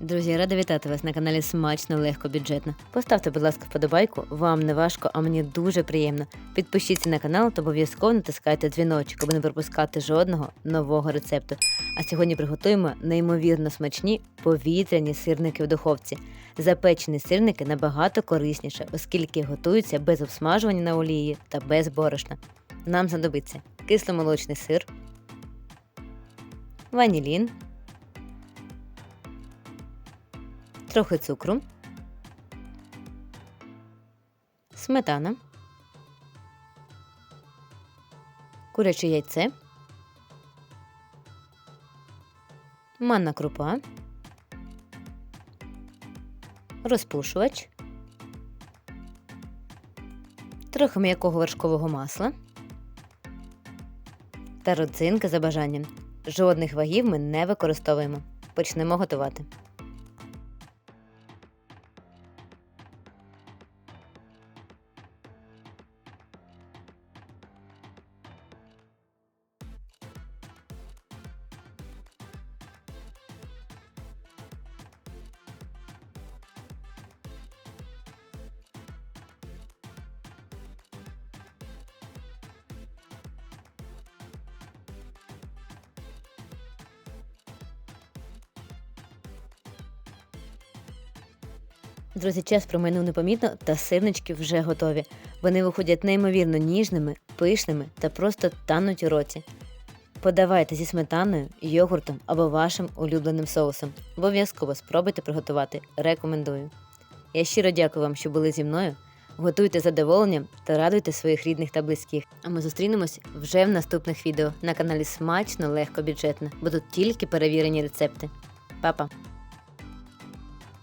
Друзі, рада вітати вас на каналі Смачно легко бюджетно. Поставте, будь ласка, вподобайку, вам не важко, а мені дуже приємно. Підпишіться на канал та обов'язково натискайте дзвіночок, аби не пропускати жодного нового рецепту. А сьогодні приготуємо неймовірно смачні повітряні сирники в духовці. Запечені сирники набагато корисніше, оскільки готуються без обсмажування на олії та без борошна. Нам знадобиться кисломолочний сир, ванілін, трохи цукру, сметана, куряче яйце, манна крупа, розпушувач, трохи м'якого вершкового масла та родзинки за бажанням. Жодних вагів ми не використовуємо. Почнемо готувати. Друзі, час проминув непомітно, та сирнички вже готові. Вони виходять неймовірно ніжними, пишними та просто тануть у роті. Подавайте зі сметаною, йогуртом або вашим улюбленим соусом. Обов'язково спробуйте приготувати. Рекомендую. Я щиро дякую вам, що були зі мною. Готуйте задоволенням та радуйте своїх рідних та близьких. А ми зустрінемось вже в наступних відео на каналі Смачно, легко, бюджетно. Будуть тільки перевірені рецепти. Па-па!